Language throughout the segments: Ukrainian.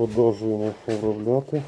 Продовжуємо обробляти.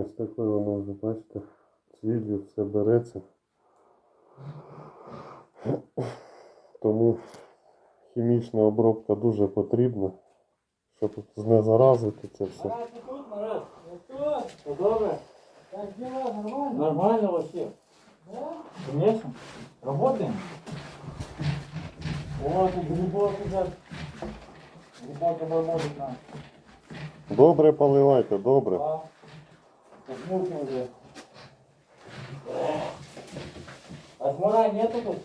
Ось такою воно вже, бачите, цвіллю все береться. Тому хімічна обробка дуже потрібна, щоб знезаразити це все. Добре? Как дела? Нормально? Нормально вообще. Да? Конечно. Работаем. Грибок. Грибок обработать. Добре поливайте, добре. Да. Мухи. А смола нету тут?